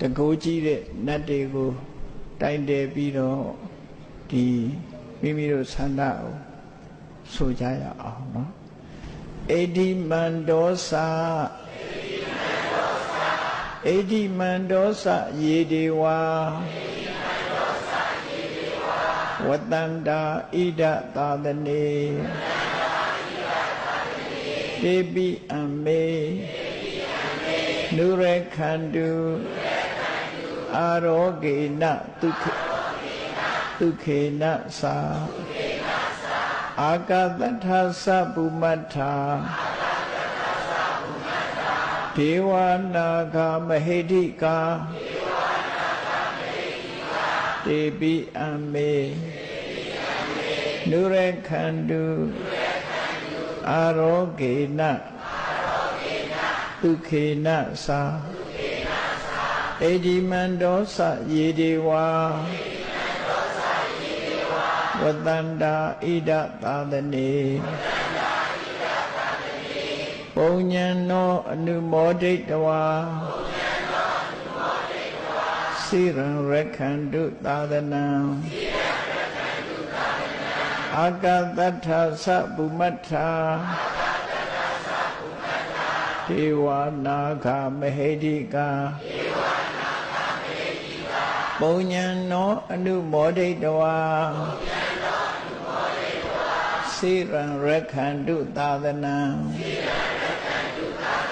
တကိုးကြီးတဲ့နတ်တွေကိုတိုင်တယ်ပြီးတော့ဒီမိမိတို့ဆန္ဒကိုဆိုကြရအောင်နော်အေဒီမန္ဒောစာအေဒီမန္ဒောစယေဒေဝါဝတန္တာဣဒသာသနေတေပိအမေနုရခန္တု အာရောဂေနဒုက္ခဒုက္ခေနသာအာကတထသပုမတ္ထာဒေဝနာဂမဟိတိကာတေပိအမေနုရခန္တုအာရောဂေနဒုက္ခေနသာ အေဒီမန္တောစယေဒေဝါဝတန္တာဣဒသာသနေပုံညံနောအနုမောဒိတဝါစိရံရခန္တုသာသနံအာကတထသဗုမတ္ထာဒေဝနာဂမဟိတိကာ ပုံညာနောအနုမောဒိတဝါစေရံရခန္တုသာသနံစေရံရခန္တုသာသနံ